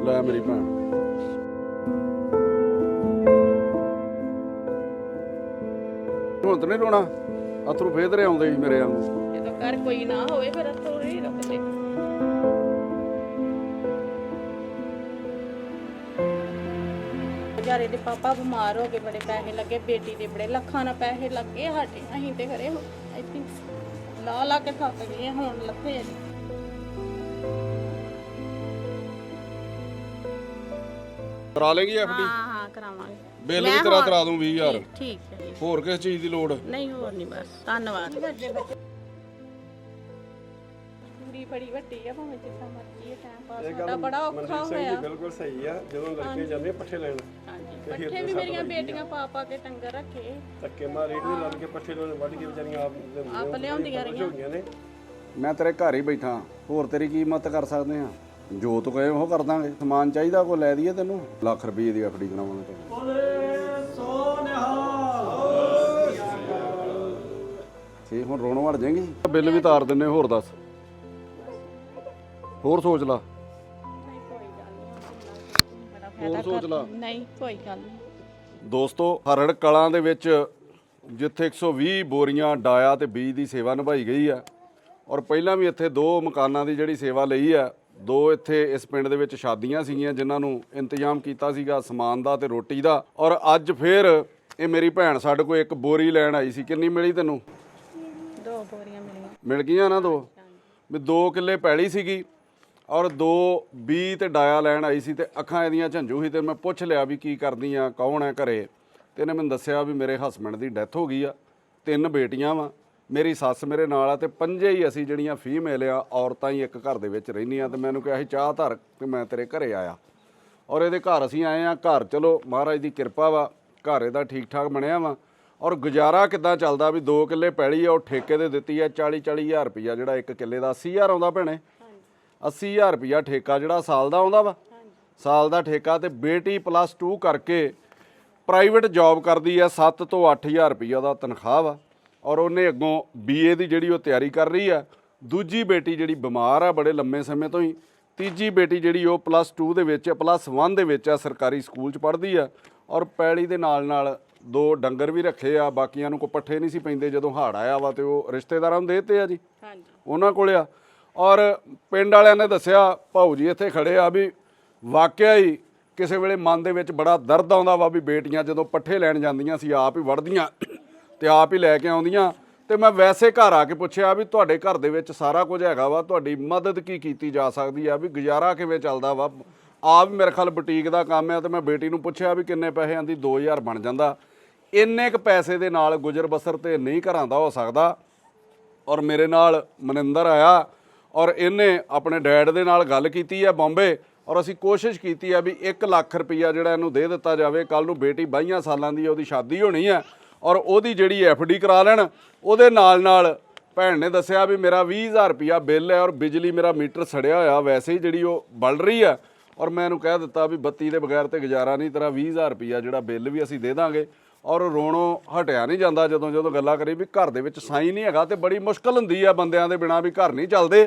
ਲੈ ਮੇਰੀ ਭੈਣ। ਹੁਣ ਤਾਂ ਨਹੀਂ ਰੋਣਾ ਅਥਰੂ ਫੇਦਰੇ ਆਉਂਦੇ ਸੀ ਮੇਰੇ ਵਾਂਗੂ ਜਦੋਂ ਘਰ ਕੋਈ ਨਾ ਹੋਵੇ ਫਿਰ ਥੋੜੀ ਰੁਕਦੇ ਵਿਚਾਰੇ ਦੇ ਪਾਪਾ ਬਿਮਾਰ ਹੋ ਗਏ ਬੜੇ ਪੈਸੇ ਲੱਗੇ ਬੇਟੀ ਦੇ ਬੜੇ ਲੱਖਾਂ ਨਾਲ ਪੈਸੇ ਲੱਗੇ ਸਾਡੇ ਅਸੀਂ ਤੇ ਘਰੇ ਆਈ ਥਿੰਕ ਲਾ ਲਾ ਕੇ ਥੱਕ ਗਏ ਹਾਂ, ਹੁਣ ਲੱਥੇ ਜੀ। ਕਰਾ ਲੇਗੀ ਐਫਡੀ ਹਾਂ ਹਾਂ ਕਰਾਵਾਂਗੇ। ਬਿੱਲ ਵੀ ਤੇਰਾ ਹੋਰ- ਕਰਾ ਦੂੰ 20000 ਠੀਕ- ਹੈ ਹੋਰ ਕਿਸ ਚੀਜ਼ ਦੀ ਲੋੜ? ਨਹੀਂ ਹੋਰ ਨਹੀਂ ਬਸ। ਧੰਨਵਾਦ। ਕੁੜੀ ਬੜੀ ਵੱਡੀ ਆ ਭਾਵੇਂ ਜਿੱਦਾਂ ਮਰਜ਼ੀ ਹੈ ਟਾਈਮ ਪਾਸ ਸਾਡਾ ਬੜਾ ਔਖਾ ਹੋਇਆ। ਬਿਲਕੁਲ ਸਹੀ ਆ ਜਦੋਂ ਲੜਕੇ ਜਾਂਦੇ ਪੱਠੇ ਲੈਣ। ਹਾਂਜੀ ਪੱਠੇ ਵੀ ਮੇਰੀਆਂ ਬੇਟੀਆਂ ਪਾ ਪਾ ਕੇ ਟੰਗਰ ਰੱਖੇ। ਧੱਕੇ ਮਾਰ ਰੇਟ ਵੀ ਲੱਗ ਕੇ ਪੱਠੇ ਲੋਨ ਵੱਢ ਕੇ ਵਿਚਾਰੀਆਂ ਆਪ ਲਿਆਉਂਦੀਆਂ ਆਪ ਲਿਆਉਂਦੀਆਂ ਰਹੀਆਂ। ਹੋ ਨੇ। ਮੈਂ ਤੇਰੇ ਘਰ ਹੀ ਬੈਠਾ। ਹੋਰ ਤੇਰੀ ਕੀ ਮਦਦ ਕਰ ਸਕਦੇ ਆ? ਜੋ ਤੂੰ ਕਹੇ ਉਹ ਕਰ ਦਾਂਗੇ। ਸਮਾਨ ਚਾਹੀਦਾ ਕੋ ਲੈ ਦਈਏ ਤੈਨੂੰ। ਲੱਖ ਰੁਪਏ ਦੀ ਐਫਡੀ ਕਰਾਵਾਂਗੇ ਤੈਨੂੰ। ਠੀਕ ਹੁਣ ਰੋਣ ਵੜ ਜਾਏਗੀ। ਬਿੱਲ ਵੀ ਤਾਰ ਦਿੰਨੇ ਹੋਰ ਦੱਸ। ਹੋਰ ਸੋਚ ਲਾ। ਨਹੀਂ ਕੋਈ ਗੱਲ ਨਹੀਂ ਬੜਾ ਹੋਰ ਫਾਇਦਾ ਸੋਚ ਲਾ। ਕਰ ਨਹੀਂ ਕੋਈ ਗੱਲ ਨਹੀਂ। ਦੋਸਤੋ ਹਰੜ ਕਲਾਂ ਦੇ ਵਿੱਚ ਜਿੱਥੇ 120 ਬੋਰੀਆਂ ਡਾਇਆ ਤੇ ਬੀਜ ਦੀ ਸੇਵਾ ਨਿਭਾਈ ਗਈ ਆ ਔਰ ਪਹਿਲਾਂ ਵੀ ਇੱਥੇ ਦੋ ਮਕਾਨਾਂ ਦੀ ਜਿਹੜੀ ਸੇਵਾ ਲਈ ਆ ਦੋ ਇੱਥੇ ਇਸ ਪਿੰਡ ਦੇ ਵਿੱਚ ਸ਼ਾਦੀਆਂ ਸੀਗੀਆਂ ਜਿਨ੍ਹਾਂ ਨੂੰ ਇੰਤਜ਼ਾਮ ਕੀਤਾ ਸੀਗਾ ਸਮਾਨ ਦਾ ਤੇ ਰੋਟੀ ਦਾ। ਔਰ ਅੱਜ ਫੇਰ ਇਹ ਮੇਰੀ ਭੈਣ ਸਾਡੇ ਕੋਲ ਇੱਕ ਬੋਰੀ ਲੈਣ ਆਈ ਸੀ। ਕਿੰਨੀ ਮਿਲੀ ਤੈਨੂੰ? ਦੋ ਬੋਰੀਆਂ ਮਿਲੀਆਂ। ਮਿਲ ਗਈਆਂ ਨਾ ਦੋ? ਵੀ 2 ਕਿੱਲੇ ਪੈਲੀ ਸੀਗੀ ਔਰ ਦੋ ਬੀ ਤੇ ਡਾਇਆ ਲੈਣ ਆਈ ਸੀ ਤੇ ਅੱਖਾਂ ਇਹਦੀਆਂ ਝੰਜੂ ਸੀ ਤੇ ਮੈਂ ਪੁੱਛ ਲਿਆ ਵੀ ਕੀ ਕਰਦੀ ਆ ਕੌਣ ਹੈ ਘਰੇ? ਤੇ ਇਹਨੇ ਮੈਨੂੰ ਦੱਸਿਆ ਵੀ ਮੇਰੇ ਹਸਬੰਡ ਦੀ ਡੈਥ ਹੋ ਗਈ ਆ। ਤਿੰਨ ਬੇਟੀਆਂ ਵਾ। ਮੇਰੀ ਸੱਸ ਮੇਰੇ ਨਾਲ ਆ ਤੇ ਪੰਜੇ ਹੀ ਅਸੀਂ ਜਿਹੜੀਆਂ ਫੀਮੇਲ ਆ ਔਰਤਾਂ ਹੀ ਇੱਕ ਘਰ ਦੇ ਵਿੱਚ ਰਹਿੰਦੀਆਂ ਤੇ ਮੈਨੂੰ ਕਿਹਾ ਸੀ ਚਾਹ ਧਰ ਤੇ ਮੈਂ ਤੇਰੇ ਘਰੇ ਆਇਆ। ਔਰ ਇਹਦੇ ਘਰ ਅਸੀਂ ਆਏ ਆ ਘਰ ਚਲੋ ਮਹਾਰਾਜ ਦੀ ਕਿਰਪਾ ਵਾ ਘਰ ਇਹਦਾ ਠੀਕ ਠਾਕ ਬਣਿਆ ਵਾ। ਔਰ ਗੁਜ਼ਾਰਾ ਕਿੱਦਾਂ ਚੱਲਦਾ ਵੀ 2 ਕਿੱਲੇ ਪੈਲੀ ਆ ਉਹ ਠੇਕੇ ਤੇ ਦਿੱਤੀ ਆ 40 40000 ਰੁਪਈਆ ਜਿਹੜਾ ਇੱਕ ਕਿੱਲੇ ਦਾ 80000 ਆਉਂਦਾ ਭੈਣੇ। 80000 ਰੁਪਈਆ ਠੇਕਾ ਜਿਹੜਾ ਸਾਲ ਦਾ ਆਉਂਦਾ ਵਾ। ਸਾਲ ਦਾ ਠੇਕਾ ਤੇ ਬੇਟੀ ਪਲੱਸ 2 ਕਰਕੇ ਪ੍ਰਾਈਵੇਟ ਜੌਬ ਕਰਦੀ ਆ 7 ਤੋਂ 8000 ਰੁਪਈਆ ਦਾ ਤਨਖਾਹ ਵਾ। ਔਰ ਉਹਨੇ ਅੱਗੋਂ ਬੀਏ ਦੀ ਜਿਹੜੀ ਉਹ ਤਿਆਰੀ ਕਰ ਰਹੀ ਆ ਦੂਜੀ ਬੇਟੀ ਜਿਹੜੀ ਬਿਮਾਰ ਆ ਬੜੇ ਲੰਮੇ ਸਮੇਂ ਤੋਂ ਹੀ ਤੀਜੀ ਬੇਟੀ ਜਿਹੜੀ ਉਹ ਪਲੱਸ 2 ਦੇ ਵਿੱਚ ਪਲੱਸ 1 ਦੇ ਵਿੱਚ ਆ ਸਰਕਾਰੀ ਸਕੂਲ 'ਚ ਪੜ੍ਹਦੀ ਆ ਔਰ ਪੈਲੀ ਦੇ ਨਾਲ ਨਾਲ ਦੋ ਡੰਗਰ ਵੀ ਰੱਖੇ ਆ ਬਾਕੀਆਂ ਨੂੰ ਕੋ ਪੱਠੇ ਨਹੀਂ ਸੀ ਪੈਂਦੇ ਜਦੋਂ ਹੜ ਆਇਆ ਵਾ ਤੇ ਉਹ ਰਿਸ਼ਤੇਦਾਰਾਂ ਨੂੰ ਦੇਤੇ ਆ ਜੀ। ਹਾਂਜੀ। ਉਹਨਾਂ ਕੋਲ ਆ। ਔਰ ਪਿੰਡ ਵਾਲਿਆਂ ਨੇ ਦੱਸਿਆ ਭਾਊ ਜੀ ਇੱਥੇ ਖੜੇ ਆ ਵੀ ਵਾਕਿਆ ਹੀ ਕਿਸੇ ਵੇਲੇ ਮਨ ਦੇ ਵਿੱਚ ਬੜਾ ਦਰਦ ਆਉਂਦਾ ਵਾ ਵੀ ਬੇਟੀਆਂ ਜਦੋਂ ਪੱਠੇ ਲੈਣ ਜਾਂਦੀਆਂ ਸੀ ਆਪ ਹੀ ਵੜਦੀਆਂ। ਤੇ ਆਪ ਹੀ ਲੈ ਕੇ ਆਉਂਦੀਆਂ। ਤੇ ਮੈਂ ਵੈਸੇ ਘਰ ਆ ਕੇ ਪੁੱਛਿਆ ਵੀ ਤੁਹਾਡੇ ਘਰ ਦੇ ਵਿੱਚ ਸਾਰਾ ਕੁਝ ਹੈਗਾ ਵਾ, ਤੁਹਾਡੀ ਮਦਦ ਕੀ ਕੀਤੀ ਜਾ ਸਕਦੀ ਆ, ਵੀ ਗੁਜ਼ਾਰਾ ਕਿਵੇਂ ਚੱਲਦਾ ਵਾ? ਆਪ ਵੀ ਮੇਰੇ ਖਿਆਲ ਬੁਟੀਕ ਦਾ ਕੰਮ ਆ ਤੇ ਮੈਂ ਬੇਟੀ ਨੂੰ ਪੁੱਛਿਆ ਵੀ ਕਿੰਨੇ ਪੈਸੇ, ਆਂਦੀ 2000 ਬਣ ਜਾਂਦਾ। ਇੰਨੇ ਕ ਪੈਸੇ ਦੇ ਨਾਲ ਗੁਜ਼ਰ ਬਸਰ ਤੇ ਨਹੀਂ ਘਰਾਂ ਦਾ ਹੋ ਸਕਦਾ। ਔਰ ਮੇਰੇ ਨਾਲ ਮਨਿੰਦਰ ਆਇਆ ਔਰ ਇਹਨੇ ਆਪਣੇ ਡੈਡ ਦੇ ਨਾਲ ਗੱਲ ਕੀਤੀ ਹੈ ਬੰਬੇ ਔਰ ਅਸੀਂ ਕੋਸ਼ਿਸ਼ ਕੀਤੀ ਆ ਵੀ 1 ਲੱਖ ਰੁਪਈਆ ਜਿਹੜਾ ਇਹਨੂੰ ਦੇ ਦਿੱਤਾ ਜਾਵੇ। ਕੱਲ ਨੂੰ ਬੇਟੀ 22 ਸਾਲਾਂ ਦੀ ਉਹਦੀ ਸ਼ਾਦੀ ਹੋਣੀ ਹੈ ਔਰ ਉਹਦੀ ਜਿਹੜੀ ਡੀ ਕਰਾ ਲੈਣ, ਉਹਦੇ ਨਾਲ ਨਾਲ ਭੈਣ ਨੇ ਦੱਸਿਆ ਵੀ ਮੇਰਾ 20000 ਰੁਪਈਆ ਬਿੱਲ ਹੈ ਔਰ ਬਿਜਲੀ ਮੇਰਾ ਮੀਟਰ ਸੜਿਆ ਹੋਇਆ, ਵੈਸੇ ਹੀ ਜਿਹੜੀ ਉਹ ਬਲ ਰਹੀ ਆ ਔਰ ਮੈਂ ਇਹਨੂੰ ਕਹਿ ਦਿੱਤਾ ਵੀ ਬੱਤੀ ਦੇ ਬਗੈਰ ਤੇ ਗੁਜ਼ਾਰਾ ਨਹੀਂ, ਤੇਰਾ 20000 ਰੁਪਈਆ ਜਿਹੜਾ ਬਿੱਲ ਵੀ ਅਸੀਂ ਦੇ ਦਾਂਗੇ। ਔਰ ਰੋਣੋਂ ਹਟਿਆ ਨਹੀਂ ਜਾਂਦਾ ਜਦੋਂ ਜਦੋਂ ਗੱਲਾਂ ਕਰੀ ਵੀ ਘਰ ਦੇ ਵਿੱਚ ਸਾਈ ਨਹੀਂ ਹੈਗਾ ਤੇ ਬੜੀ ਮੁਸ਼ਕਲ ਹੁੰਦੀ ਆ ਬੰਦਿਆਂ ਦੇ ਬਿਨਾ ਵੀ ਘਰ ਨਹੀਂ ਚੱਲਦੇ।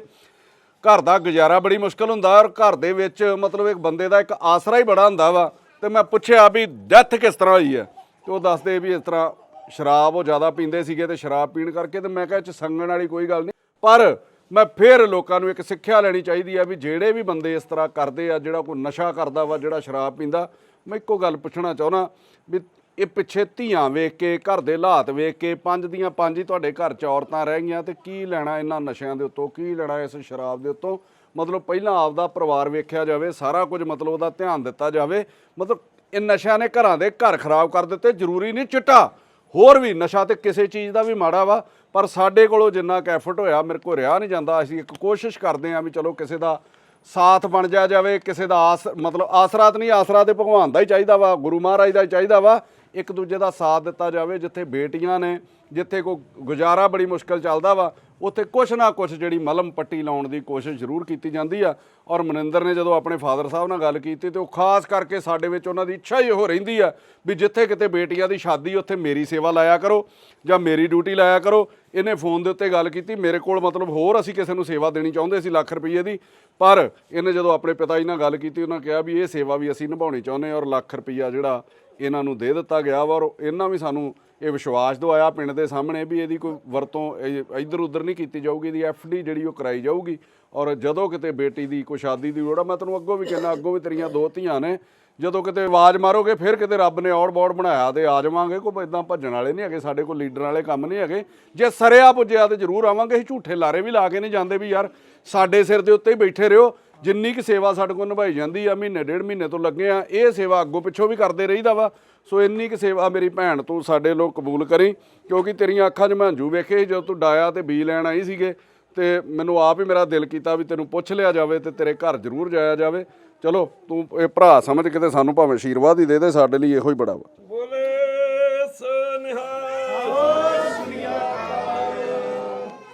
ਘਰ ਦਾ ਗੁਜ਼ਾਰਾ ਬੜੀ ਮੁਸ਼ਕਲ ਹੁੰਦਾ ਔਰ ਘਰ ਦੇ ਵਿੱਚ ਮਤਲਬ ਇੱਕ ਬੰਦੇ ਦਾ ਇੱਕ ਆਸਰਾ ਹੀ ਬੜਾ ਹੁੰਦਾ ਵਾ। ਤੇ ਮੈਂ ਪੁੱਛਿਆ ਵੀ ਡੈਥ ਕਿਸ ਤਰ੍ਹਾਂ ਹੋਈ ਹੈ? ਤੇ ਉਹ ਦੱਸਦੇ ਵੀ ਇਸ ਤਰ੍ਹਾਂ ਸ਼ਰਾਬ ਉਹ ਜ਼ਿਆਦਾ ਪੀਂਦੇ ਸੀਗੇ ਤੇ ਸ਼ਰਾਬ ਪੀਣ ਕਰਕੇ ਤੇ ਮੈਂ ਕਿਹਾ ਇਹ ਚ ਸੰਗਣ ਵਾਲੀ ਕੋਈ ਗੱਲ ਨਹੀਂ। ਪਰ ਮੈਂ ਫਿਰ ਲੋਕਾਂ ਨੂੰ ਇੱਕ ਸਿੱਖਿਆ ਲੈਣੀ ਚਾਹੀਦੀ ਆ ਵੀ ਜਿਹੜੇ ਵੀ ਬੰਦੇ ਇਸ ਤਰ੍ਹਾਂ ਕਰਦੇ ਆ, ਜਿਹੜਾ ਕੋਈ ਨਸ਼ਾ ਕਰਦਾ ਵਾ, ਜਿਹੜਾ ਸ਼ਰਾਬ ਪੀਂਦਾ, ਮੈਂ ਇੱਕੋ ਗੱਲ ਪੁੱਛਣਾ ਚਾਹੁੰਦਾ ਵੀ ਇਹ ਪਿੱਛੇ ਧੀਆਂ ਵੇਖ ਕੇ, ਘਰ ਦੇ ਹਾਲਾਤ ਵੇਖ ਕੇ, ਪੰਜ ਦੀਆਂ ਪੰਜ ਹੀ ਤੁਹਾਡੇ ਘਰ ਚ ਔਰਤਾਂ ਰਹਿ ਗਈਆਂ ਤੇ ਕੀ ਲੈਣਾ ਇਹਨਾਂ ਨਸ਼ਿਆਂ ਦੇ ਉੱਤੋਂ, ਕੀ ਲੈਣਾ ਇਸ ਸ਼ਰਾਬ ਦੇ ਉੱਤੋਂ? ਮਤਲਬ ਪਹਿਲਾਂ ਆਪਦਾ ਪਰਿਵਾਰ ਵੇਖਿਆ ਜਾਵੇ, ਸਾਰਾ ਕੁਝ ਮਤਲਬ ਉਹਦਾ ਧਿਆਨ ਦਿੱਤਾ ਜਾਵੇ। ਮਤਲਬ ਇਹ ਨਸ਼ਿਆਂ ਨੇ ਘਰਾਂ ਦੇ ਘਰ ਖਰਾਬ ਕਰ ਦਿੱਤੇ, ਜ਼ਰੂਰੀ ਨਹੀਂ ਚਿੱਟਾ। ਹੋਰ ਵੀ ਨਸ਼ਾ ਤੇ ਕਿਸੇ ਚੀਜ਼ ਦਾ ਵੀ ਮਾੜਾ ਵਾ, ਪਰ ਸਾਡੇ ਕੋਲੋਂ ਜਿੰਨਾ ਕੁ ਐਫਰਟ ਹੋਇਆ, ਮੇਰੇ ਕੋਲ ਰਿਹਾ ਨਹੀਂ ਜਾਂਦਾ। ਅਸੀਂ ਇੱਕ ਕੋਸ਼ਿਸ਼ ਕਰਦੇ ਹਾਂ ਵੀ ਚਲੋ ਕਿਸੇ ਦਾ ਸਾਥ ਬਣ ਜਾ ਜਾਵੇ, ਕਿਸੇ ਦਾ ਆਸ, ਮਤਲਬ ਆਸਰਾ ਤਾਂ ਨਹੀਂ, ਆਸਰਾ ਤੇ ਭਗਵਾਨ ਦਾ ਹੀ ਚਾਹੀਦਾ ਵਾ, ਗੁਰੂ ਮਹਾਰਾਜ ਦਾ ਹੀ ਚਾਹੀਦਾ ਵਾ। ਇੱਕ ਦੂਜੇ ਦਾ ਸਾਥ ਦਿੱਤਾ ਜਾਵੇ, ਜਿੱਥੇ ਬੇਟੀਆਂ ਨੇ, ਜਿੱਥੇ ਕੋ ਗੁਜ਼ਾਰਾ ਬੜੀ ਮੁਸ਼ਕਲ ਚੱਲਦਾ ਵਾ ਉੱਥੇ ਕੁਛ ਨਾ ਕੁਛ ਜਿਹੜੀ ਮਲਮ ਪੱਟੀ ਲਾਉਣ ਦੀ ਕੋਸ਼ਿਸ਼ ਜ਼ਰੂਰ ਕੀਤੀ ਜਾਂਦੀ ਆ। ਔਰ ਮਨਿੰਦਰ ਨੇ ਜਦੋਂ ਆਪਣੇ ਫਾਦਰ ਸਾਹਿਬ ਨਾਲ ਗੱਲ ਕੀਤੀ ਤੇ ਉਹ ਖਾਸ ਕਰਕੇ ਸਾਡੇ ਵਿੱਚ ਉਹਨਾਂ ਦੀ ਇੱਛਾ ਹੀ ਉਹ ਰਹਿੰਦੀ ਆ ਵੀ ਜਿੱਥੇ ਕਿਤੇ ਬੇਟੀਆਂ ਦੀ ਸ਼ਾਦੀ ਉੱਥੇ ਮੇਰੀ ਸੇਵਾ ਲਾਇਆ ਕਰੋ ਜਾਂ ਮੇਰੀ ਡਿਊਟੀ ਲਾਇਆ ਕਰੋ। ਇਹਨੇ ਫੋਨ ਦੇ ਉੱਤੇ ਗੱਲ ਕੀਤੀ, ਮੇਰੇ ਕੋਲ ਮਤਲਬ ਹੋਰ ਅਸੀਂ ਕਿਸੇ ਨੂੰ ਸੇਵਾ ਦੇਣੀ ਚਾਹੁੰਦੇ ਸੀ ਲੱਖ ਰੁਪਏ ਦੀ, ਪਰ ਇਹਨੇ ਜਦੋਂ ਆਪਣੇ ਪਿਤਾ ਜੀ ਨਾਲ ਗੱਲ ਕੀਤੀ, ਉਹਨਾਂ ਕਿਹਾ ਵੀ ਇਹ ਸੇਵਾ ਵੀ ਅਸੀਂ ਨਿਭਾਉਣੀ ਚਾਹੁੰਦੇ ਹਾਂ ਔਰ ਲੱਖ ਰੁਪਈਆ ਜਿਹੜਾ ਇਹਨਾਂ ਨੂੰ ਦੇ ਦਿੱਤਾ ਗਿਆ ਵਾ ਔਰ ਇਹਨਾਂ ਵੀ ਸਾਨੂੰ ਇਹ ਵਿਸ਼ਵਾਸ ਦਵਾਇਆ ਪਿੰਡ ਦੇ ਸਾਹਮਣੇ ਵੀ ਇਹਦੀ ਕੋਈ ਵਰਤੋਂ ਇਹ ਇੱਧਰ ਉੱਧਰ ਨਹੀਂ ਕੀਤੀ ਜਾਊਗੀ, ਇਹਦੀ ਡੀ ਜਿਹੜੀ ਉਹ ਕਰਾਈ ਜਾਊਗੀ। ਔਰ ਜਦੋਂ ਕਿਤੇ ਬੇਟੀ ਦੀ ਕੋਈ ਸ਼ਾਦੀ ਦੀ ਲੋੜ ਆ, ਮੈਂ ਤੈਨੂੰ ਅੱਗੋਂ ਵੀ ਕਹਿੰਦਾ, ਅੱਗੋਂ ਵੀ ਤੇਰੀਆਂ ਦੋ ਧੀਆਂ ਨੇ, ਜਦੋਂ ਕਿਤੇ ਆਵਾਜ਼ ਮਾਰੋਗੇ, ਫਿਰ ਕਿਤੇ ਰੱਬ ਨੇ ਔੜ ਬੌੜ ਬਣਾਇਆ ਤੇ ਆ ਜਾਵਾਂਗੇ, ਕੋਈ ਇਦਾਂ ਭੱਜਣ ਵਾਲੇ ਨਹੀਂ ਹੈਗੇ, ਸਾਡੇ ਕੋਲ ਲੀਡਰ ਵਾਲੇ ਕੰਮ ਨਹੀਂ ਹੈਗੇ। ਜੇ ਸਰਿਆ ਪੁੱਜਿਆ ਤੇ ਜ਼ਰੂਰ ਆਵਾਂਗੇ, ਅਸੀਂ ਝੂਠੇ ਲਾਰੇ ਵੀ ਲਾ ਕੇ ਨਹੀਂ ਜਾਂਦੇ ਵੀ ਯਾਰ, ਸਾਡੇ ਸਿਰ ਦੇ ਉੱਤੇ ਹੀ ਬੈਠੇ ਰਹੋ। ਜਿੰਨੀ ਕੁ ਸੇਵਾ ਸਾਡੇ ਕੋਲ ਨਿਭਾਈ ਜਾਂਦੀ ਆ, ਮਹੀਨੇ, ਡੇਢ ਮਹੀਨੇ ਤੋਂ ਲੱਗੇ ਆ, ਇਹ ਸੇਵਾ ਅੱਗੋਂ ਪਿੱਛੋਂ ਵੀ ਕਰਦੇ ਰਹੀਦਾ ਵਾ। ਸੋ ਇੰਨੀ ਕੁ ਸੇਵਾ ਮੇਰੀ ਭੈਣ ਤੋਂ ਸਾਡੇ ਲੋਕ ਕਬੂਲ ਕਰੀ, ਕਿਉਂਕਿ ਤੇਰੀਆਂ ਅੱਖਾਂ 'ਚ ਮੈਂ ਹੰਝੂ ਵੇਖੇ ਸੀ, ਜਦੋਂ ਤੂੰ ਡਾਇਆ ਤੇ ਬੀ ਲੈਣ ਆਈ ਸੀਗੇ। ਤੇ ਮੈਨੂੰ ਆਪ ਹੀ ਮੇਰਾ ਦਿਲ ਕੀਤਾ ਵੀ ਤੈਨੂੰ ਪੁੱਛ ਲਿਆ ਜਾਵੇ ਤੇ ਤੇਰੇ ਘਰ ਜ਼ਰੂਰ ਜਾਇਆ ਜਾਵੇ। ਚਲੋ, ਤੂੰ ਇਹ ਭਰਾ ਸਮਝ ਕੇ ਤੇ ਸਾਨੂੰ ਭਾਵੇਂ ਆਸ਼ੀਰਵਾਦ ਹੀ ਦੇ ਦੇ, ਸਾਡੇ ਲਈ ਇਹੋ ਹੀ ਬੜਾ ਵਾ।